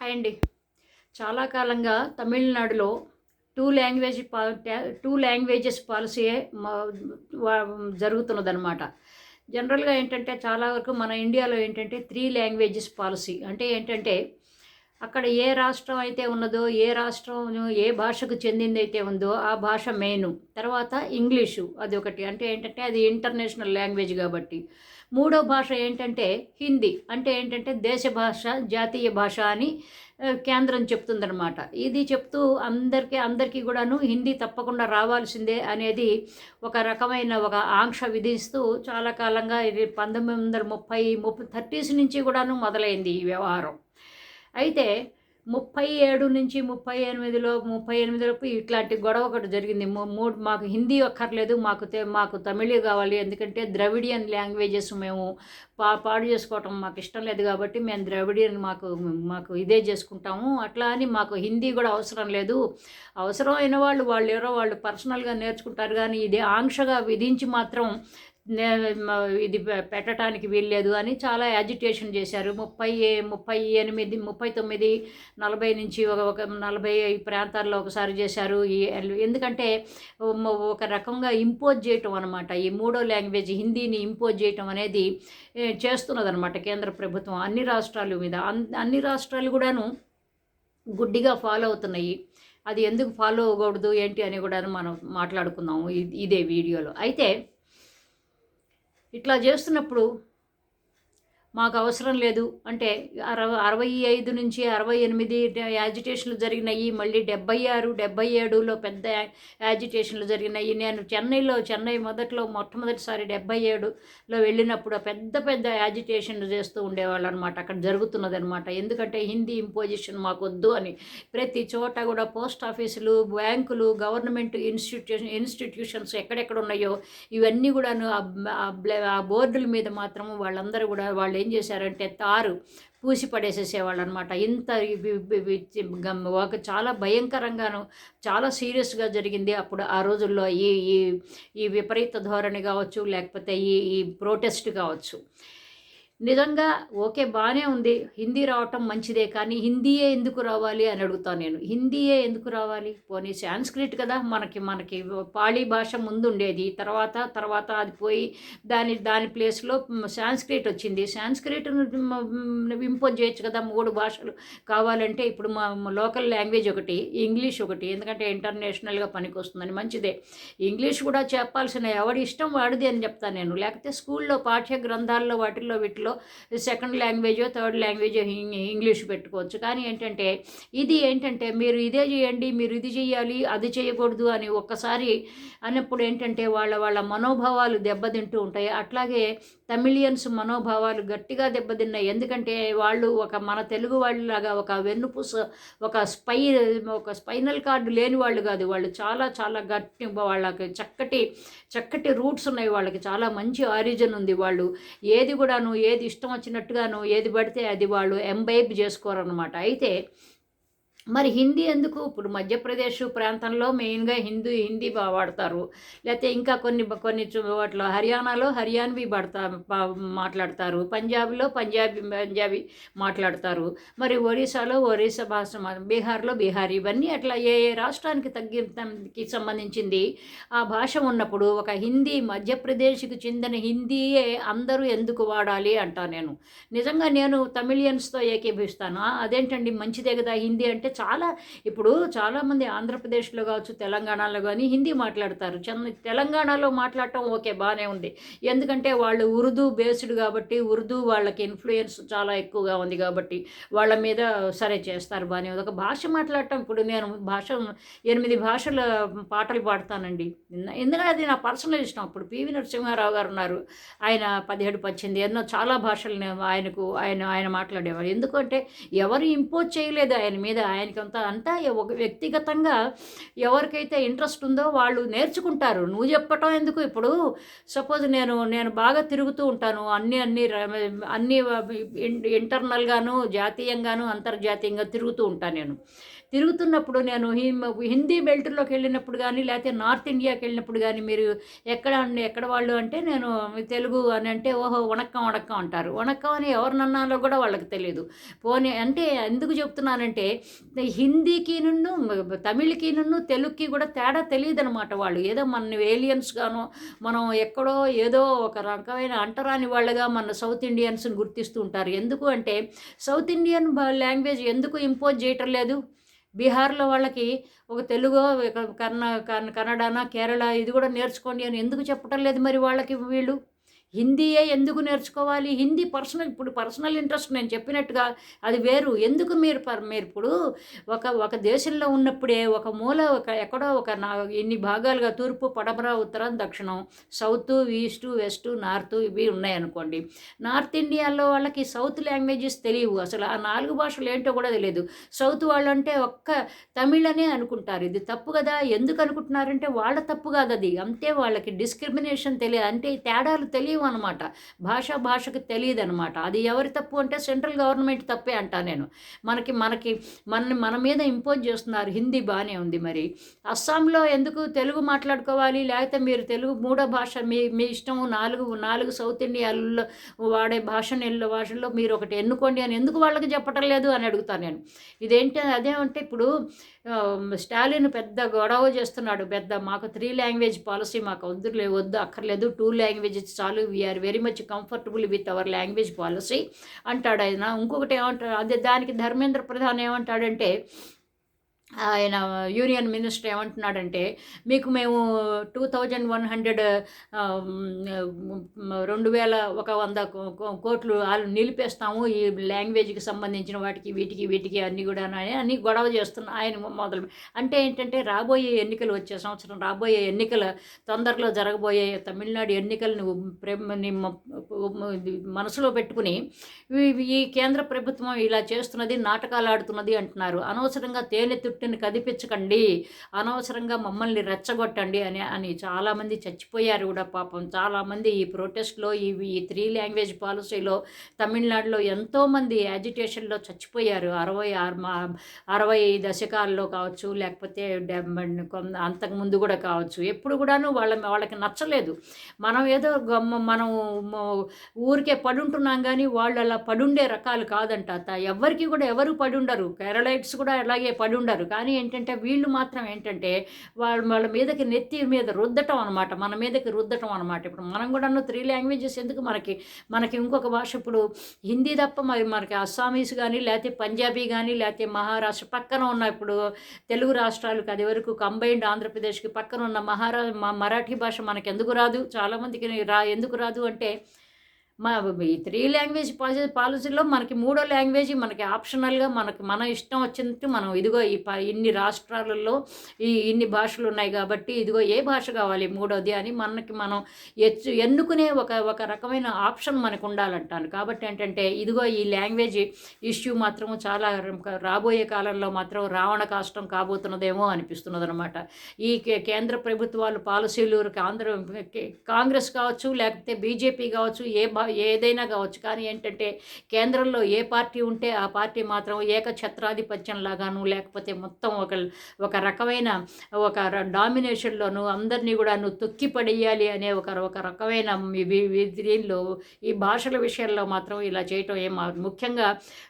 Hi అండి. చాలా కాలంగా తమిళనాడులో టూ లాంగ్వేజ్ టూ లాంగ్వేజెస్ పాలసీయే జరుగుతున్నదనమాట జనరల్గా ఏంటంటే చాలా వరకు మన ఇండియాలో ఏంటంటే త్రీ లాంగ్వేజెస్ పాలసీ అంటే ఏంటంటే అక్కడ ఏ రాష్ట్రం అయితే ఉన్నదో ఏ రాష్ట్రం ఏ భాషకు చెందిందైతే ఉందో ఆ భాష మెయిన్. తర్వాత ఇంగ్లీషు అది ఒకటి అంటే ఏంటంటే అది ఇంటర్నేషనల్ లాంగ్వేజ్ కాబట్టి. మూడో భాష ఏంటంటే హిందీ. అంటే ఏంటంటే దేశ భాష జాతీయ భాష అని కేంద్రం చెప్తుందనమాట ఇది చెప్తూ అందరికీ అందరికీ కూడాను హిందీ తప్పకుండా రావాల్సిందే అనేది ఒక రకమైన ఒక ఆంక్ష విధిస్తూ చాలా కాలంగా ఇది పంతొమ్మిది వందల ముప్పై ముప్పై థర్టీస్ నుంచి కూడాను మొదలైంది ఈ వ్యవహారం. అయితే ముప్పై ఏడు నుంచి ముప్పై ఎనిమిదిలో ముప్పై ఎనిమిదిలోపు ఇట్లాంటి గొడవ ఒకటి జరిగింది. మూడు మాకు హిందీ అక్కర్లేదు మాకు మాకు తమిళే కావాలి. ఎందుకంటే ద్రవిడియన్ లాంగ్వేజెస్ మేము పా పాడు చేసుకోవటం మాకు ఇష్టం లేదు కాబట్టి మేము ద్రవిడియన్ మాకు మాకు ఇదే చేసుకుంటాము. అట్లా అని మాకు హిందీ కూడా అవసరం లేదు. అవసరమైన వాళ్ళు వాళ్ళు ఎవరో వాళ్ళు పర్సనల్గా నేర్చుకుంటారు. కానీ ఇదే ఆంక్షగా విధించి మాత్రం ఇది పెట్టడానికి వీల్లేదు అని చాలా యాజిటేషన్ చేశారు. ముప్పై ముప్పై ఎనిమిది ముప్పై తొమ్మిది నలభై నుంచి ఒక ఒక నలభై ప్రాంతాల్లో ఒకసారి చేశారు. ఎందుకంటే ఒక రకంగా ఇంపోజ్ చేయటం అనమాట ఈ మూడో లాంగ్వేజ్ హిందీని ఇంపోజ్ చేయటం అనేది చేస్తున్నదనమాట కేంద్ర ప్రభుత్వం అన్ని రాష్ట్రాల మీద. అన్- అన్ని రాష్ట్రాలు కూడాను గుడ్డిగా ఫాలో అవుతున్నాయి. అది ఎందుకు ఫాలో అవ్వకూడదు ఏంటి అని కూడా మనం మాట్లాడుకుందాము ఇదే వీడియోలో. అయితే ఇట్లా చేస్తున్నప్పుడు మాకు అవసరం లేదు. అంటే అరవై అరవై ఐదు నుంచి అరవై ఎనిమిది యాజిటేషన్లు జరిగినాయి. మళ్ళీ డెబ్బై ఆరు డెబ్బై ఏడులో పెద్ద యాజిటేషన్లు జరిగినాయి. నేను చెన్నైలో చెన్నై మొదట్లో మొట్టమొదటిసారి డెబ్బై ఏడులో వెళ్ళినప్పుడు పెద్ద పెద్ద యాజిటేషన్లు చేస్తూ ఉండేవాళ్ళు అనమాట అక్కడ జరుగుతున్నది అనమాట ఎందుకంటే హిందీ ఇంపోజిషన్ మాకు వద్దు అని. ప్రతి చోట కూడా పోస్ట్ ఆఫీసులు బ్యాంకులు గవర్నమెంట్ ఇన్స్టిట్యూషన్ ఇన్స్టిట్యూషన్స్ ఎక్కడెక్కడ ఉన్నాయో ఇవన్నీ కూడాను ఆ ఆ బోర్డుల మీద మాత్రం వాళ్ళందరూ కూడా వాళ్ళు ఏం చేశారంటే తారు పూసి పడేసేసేవాళ్ళు అనమాట ఇంత ఒక చాలా భయంకరంగాను చాలా సీరియస్గా జరిగింది. అప్పుడు ఆ రోజుల్లో ఈ ఈ ఈ విపరీత ధోరణి కావచ్చు లేకపోతే ఈ ఈ ప్రోటెస్ట్ కావచ్చు. నిజంగా ఓకే బాగానే ఉంది. హిందీ రావటం మంచిదే కానీ హిందీయే ఎందుకు రావాలి అని అడుగుతాను నేను. హిందీయే ఎందుకు రావాలి? పోనీ సాంస్క్రిట్ కదా మనకి మనకి పాళీ భాష ముందు ఉండేది తర్వాత తర్వాత అది పోయి దాని దాని ప్లేస్లో సాంస్క్రిట్ వచ్చింది. సాంస్క్రిట్ ఇంపోజ్ చేయొచ్చు కదా మూడు భాషలు కావాలంటే ఇప్పుడు మా లోకల్ లాంగ్వేజ్ ఒకటి ఇంగ్లీష్ ఒకటి ఎందుకంటే ఇంటర్నేషనల్గా పనికొస్తుందని మంచిదే. ఇంగ్లీష్ కూడా చెప్పాల్సిన ఎవడి ఇష్టం వాడిది అని చెప్తాను నేను. లేకపోతే స్కూల్లో పాఠ్య గ్రంథాల్లో వాటిల్లో వీటిలో సెకండ్ లాంగ్వేజో థర్డ్ లాంగ్వేజో ఇంగ్లీష్ పెట్టుకోవచ్చు. కానీ ఏంటంటే ఇది ఏంటంటే మీరు ఇదే చేయండి మీరు ఇది చేయాలి అది చేయకూడదు అని ఒక్కసారి అన్నప్పుడు ఏంటంటే వాళ్ళ వాళ్ళ మనోభావాలు దెబ్బతింటూ ఉంటాయి. అట్లాగే తమిళియన్స్ మనోభావాలు గట్టిగా దెబ్బతిన్నాయి. ఎందుకంటే వాళ్ళు ఒక మన తెలుగు వాళ్ళలాగా ఒక వెన్నుపూస ఒక స్పై ఒక స్పైనల్ కార్డు లేని వాళ్ళు కాదు. వాళ్ళు చాలా చాలా గట్టి వాళ్ళకి చక్కటి చక్కటి రూట్స్ ఉన్నాయి. వాళ్ళకి చాలా మంచి ఆరిజిన్ ఉంది. వాళ్ళు ఏది కూడాను ఏది ఇష్టం వచ్చినట్టుగాను ఏది పడితే అది వాళ్ళు ఎంబైబ్ చేసుకోరనమాట అయితే మరి హిందీ ఎందుకు? ఇప్పుడు మధ్యప్రదేశ్ ప్రాంతంలో మెయిన్గా హిందీ హిందీ వాడతారు. లేకపోతే ఇంకా కొన్ని కొన్ని వాటిలో హర్యానాలో హర్యాన్వీ పడతా మాట్లాడతారు. పంజాబ్లో పంజాబీ పంజాబీ మాట్లాడతారు. మరి ఒరిస్సాలో ఒరిస్సా భాష బీహార్లో బీహారీ. ఇవన్నీ అట్లా ఏ ఏ రాష్ట్రానికి తగ్గి సంబంధించింది? ఆ భాష ఉన్నప్పుడు ఒక హిందీ మధ్యప్రదేశ్కి చెందిన హిందీయే అందరూ ఎందుకు వాడాలి అంటా నేను. నిజంగా నేను తమిళియన్స్తో ఏకీభవిస్తాను. అదేంటండి? మంచిదే కదా హిందీ అంటే చాలా ఇప్పుడు చాలామంది ఆంధ్రప్రదేశ్లో కావచ్చు తెలంగాణలో కానీ హిందీ మాట్లాడతారు. చెన్న తెలంగాణలో మాట్లాడటం ఓకే బాగానే ఉంది. ఎందుకంటే వాళ్ళు ఉర్దూ బేస్డ్ కాబట్టి ఉర్దూ వాళ్ళకి ఇన్ఫ్లుయెన్స్ చాలా ఎక్కువగా ఉంది కాబట్టి వాళ్ళ మీద సరే చేస్తారు బాగానే ఉంది. ఒక భాష మాట్లాడటం ఇప్పుడు నేను భాష ఎనిమిది భాషల పాటలు పాడతానండి. ఎందుకంటే అది నా పర్సనల్ ఇష్టం. అప్పుడు పివి నరసింహారావు గారు ఉన్నారు. ఆయన పదిహేడు పద్దెనిమిది ఎన్నో చాలా భాషలు ఆయనకు ఆయన ఆయన మాట్లాడేవారు. ఎందుకంటే ఎవరు ఇంపోజ్ చేయలేదు ఆయన మీద. ఆయన ఆయనకి అంతా ఒక వ్యక్తిగతంగా ఎవరికైతే ఇంట్రెస్ట్ ఉందో వాళ్ళు నేర్చుకుంటారు. నువ్వు చెప్పటం ఎందుకు? ఇప్పుడు సపోజ్ నేను నేను బాగా తిరుగుతూ ఉంటాను. అన్ని అన్ని అన్ని ఇంటర్నల్గాను జాతీయంగాను అంతర్జాతీయంగా తిరుగుతూ ఉంటాను నేను. తిరుగుతున్నప్పుడు నేను హిందీ బెల్ట్లోకి వెళ్ళినప్పుడు కానీ లేకపోతే నార్త్ ఇండియాకి వెళ్ళినప్పుడు కానీ మీరు ఎక్కడ ఎక్కడ వాళ్ళు అంటే నేను తెలుగు అని అంటే ఓహో వణక్కం వణక్కం అంటారు. వణక్కం అని ఎవరినన్నాలో కూడా వాళ్ళకి తెలియదు పోనీ అంటే ఎందుకు చెప్తున్నానంటే హిందీకి నిన్ను తమిళకి నిన్ను తెలుగుకి కూడా తేడా తెలియదు అనమాట వాళ్ళు. ఏదో మన ఏలియన్స్ గాను మనం ఎక్కడో ఏదో ఒక రకమైన అంటరాని వాళ్ళగా మన సౌత్ ఇండియన్స్ని గుర్తిస్తూ ఉంటారు. ఎందుకు అంటే సౌత్ ఇండియన్ లాంగ్వేజ్ ఎందుకు ఇంపోజ్ చేయటం లేదు? బీహార్లో వాళ్ళకి ఒక తెలుగు కన్న కన్నడనా కేరళ ఇది కూడా నేర్చుకోండి అని ఎందుకు చెప్పటం లేదు మరి వాళ్ళకి వీళ్ళు? హిందీయే ఎందుకు నేర్చుకోవాలి? హిందీ పర్సనల్ ఇప్పుడు పర్సనల్ ఇంట్రెస్ట్ నేను చెప్పినట్టుగా అది వేరు. ఎందుకు మీరు మీరు ఇప్పుడు ఒక ఒక దేశంలో ఉన్నప్పుడే ఒక మూల ఒక ఎక్కడో ఒక నా ఇన్ని భాగాలుగా తూర్పు పడమర ఉత్తరం దక్షిణం సౌత్ ఈస్టు వెస్ట్ నార్త్ ఇవి ఉన్నాయనుకోండి. నార్త్ ఇండియాలో వాళ్ళకి సౌత్ లాంగ్వేజెస్ తెలియవు. అసలు ఆ నాలుగు భాషలు ఏంటో కూడా తెలియదు. సౌత్ వాళ్ళు అంటే ఒక్క తమిళనే అనుకుంటారు. ఇది తప్పు కదా? ఎందుకు అనుకుంటున్నారంటే వాళ్ళ తప్పు కాదు అది అంతే వాళ్ళకి డిస్క్రిమినేషన్ తెలియదు అంటే తేడాలు తెలియవు అనమాట. భాష భాషకు తెలియదు అనమాట అది ఎవరి తప్పు అంటే సెంట్రల్ గవర్నమెంట్ తప్పే అంటా నేను. మనకి మనకి మన మన మీద ఇంపోజ్ చేస్తున్నారు. హిందీ బాగానే ఉంది మరి. అస్సాంలో ఎందుకు తెలుగు మాట్లాడుకోవాలి? లేకపోతే మీరు తెలుగు మూడో భాష మీ మీ ఇష్టం నాలుగు నాలుగు సౌత్ ఇండియాలో వాడే భాషను భాషల్లో మీరు ఒకటి ఎన్నుకోండి అని ఎందుకు వాళ్ళకి చెప్పటం లేదు అని అడుగుతాను నేను. ఇదేంటి అదేమంటే ఇప్పుడు స్టాలిన్ పెద్ద గొడవ చేస్తున్నాడు. పెద్ద మాకు త్రీ లాంగ్వేజ్ పాలసీ మాకు వద్దు వద్దు అక్కర్లేదు. టూ లాంగ్వేజెస్ చాలు. We are very much comfortable with our language policy అంటాడు ఆయన. ఇంకొకటి ఏమంటాడు అదే దానికి ధర్మేంద్ర ప్రధాన్ ఏమంటాడంటే ఆయన యూనియన్ మినిస్టర్ ఏమంటున్నాడంటే మీకు మేము టూ థౌజండ్ వన్ హండ్రెడ్ రెండు వేల ఒక వంద కోట్లు వాళ్ళు నిలిపేస్తాము ఈ లాంగ్వేజ్కి సంబంధించిన వాటికి వీటికి వీటికి అన్నీ కూడా అని గొడవ చేస్తున్న ఆయన మొదలు అంటే ఏంటంటే రాబోయే ఎన్నికలు వచ్చే సంవత్సరం రాబోయే ఎన్నికల తొందరలో జరగబోయే తమిళనాడు ఎన్నికలను మనసులో పెట్టుకుని ఈ కేంద్ర ప్రభుత్వం ఇలా చేస్తున్నది నాటకాలు ఆడుతున్నది అంటున్నారు. అనవసరంగా తేనె తుట్టిని కదిపించకండి. అనవసరంగా మమ్మల్ని రెచ్చగొట్టండి అని అని చాలామంది చచ్చిపోయారు కూడా పాపం. చాలామంది ఈ ప్రొటెస్ట్లో ఈ ఈ త్రీ లాంగ్వేజ్ పాలసీలో తమిళనాడులో ఎంతోమంది యాజిటేషన్లో చచ్చిపోయారు. అరవై అరవై దశకాల్లో కావచ్చు లేకపోతే అంతకుముందు కూడా కావచ్చు. ఎప్పుడు కూడాను వాళ్ళ వాళ్ళకి నచ్చలేదు. మనం ఏదో మనం ఊరికే పడుంటున్నాం కానీ వాళ్ళు అలా పడుండే రకాలు కాదంట ఎవరికి కూడా ఎవరు పడుండరు. కేరళైట్స్ కూడా అలాగే పడుండరు. కానీ ఏంటంటే వీళ్ళు మాత్రం ఏంటంటే వాళ్ళ వాళ్ళ మీదకి నెత్తి మీద రుద్దటం అనమాట మన మీదకి రుద్దటం అనమాట ఇప్పుడు మనం కూడా త్రీ లాంగ్వేజెస్ ఎందుకు మనకి మనకి ఇంకొక భాష ఇప్పుడు హిందీ తప్ప మరి మనకి అస్సామీస్ కానీ లేకపోతే పంజాబీ కానీ లేకపోతే మహారాష్ట్ర పక్కన ఉన్న ఇప్పుడు తెలుగు రాష్ట్రాలకు అది వరకు కంబైన్డ్ ఆంధ్రప్రదేశ్కి పక్కన ఉన్న మహారా మరాఠీ భాష మనకి ఎందుకు రాదు? చాలామందికి రా ఎందుకు రాదు అంటే మా ఈ త్రీ లాంగ్వేజ్ పాలసీ పాలసీలో మనకి మూడో లాంగ్వేజ్ మనకి ఆప్షనల్గా మనకి మన ఇష్టం వచ్చినట్టు మనం ఇదిగో ఈ ఇన్ని రాష్ట్రాలలో ఈ ఇన్ని భాషలు ఉన్నాయి కాబట్టి ఇదిగో ఏ భాష కావాలి మూడోది అని మనకి మనం ఎచ్చు ఎన్నుకునే ఒక ఒక రకమైన ఆప్షన్ మనకు ఉండాలంటాను. కాబట్టి ఏంటంటే ఇదిగో ఈ లాంగ్వేజ్ ఇష్యూ మాత్రం చాలా రాబోయే కాలంలో మాత్రం రావణ కాష్టం కాబోతున్నదేమో అనిపిస్తున్నది అనమాట ఈ కేంద్ర ప్రభుత్వాలు పాలసీలు ఆంధ్ర కాంగ్రెస్ కావచ్చు లేకపోతే బీజేపీ కావచ్చు ఏ ఏదైనా కావచ్చు. కానీ ఏంటంటే కేంద్రంలో ఏ పార్టీ ఉంటే ఆ పార్టీ మాత్రం ఏక ఛత్రాధిపత్యంలాగాను లేకపోతే మొత్తం ఒక ఒక రకమైన ఒక డామినేషన్లోను అందరినీ కూడా నువ్వు తొక్కి పడేయాలి అనే ఒక ఒక రకమైన దీనిలో ఈ భాషల విషయంలో మాత్రం ఇలా చేయటం ఏం ముఖ్యంగా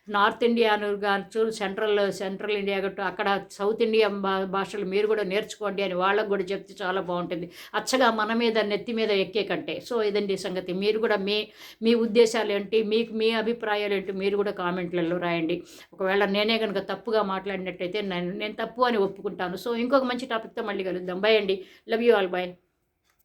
నార్త్ ఇండియాను కావచ్చు సెంట్రల్ సెంట్రల్ ఇండియా గట్టు అక్కడ సౌత్ ఇండియా భాషలు మీరు కూడా నేర్చుకోండి అని వాళ్ళకు కూడా చెప్తే చాలా బాగుంటుంది. అచ్చగా మన మీద నెత్తి మీద ఎక్కే కంటే. సో ఇదండి సంగతి. మీరు కూడా మీ మీ ఉద్దేశాలు ఏంటి? మీకు మీ అభిప్రాయాలు ఏంటి? మీరు కూడా కామెంట్లలో రాయండి. ఒకవేళ నేనే కనుక తప్పుగా మాట్లాడినట్టయితే నేను నేను తప్పు అని ఒప్పుకుంటాను. సో ఇంకొక మంచి టాపిక్తో మళ్ళీ కలుద్దాం. బాయ్ అండి. Love you all bye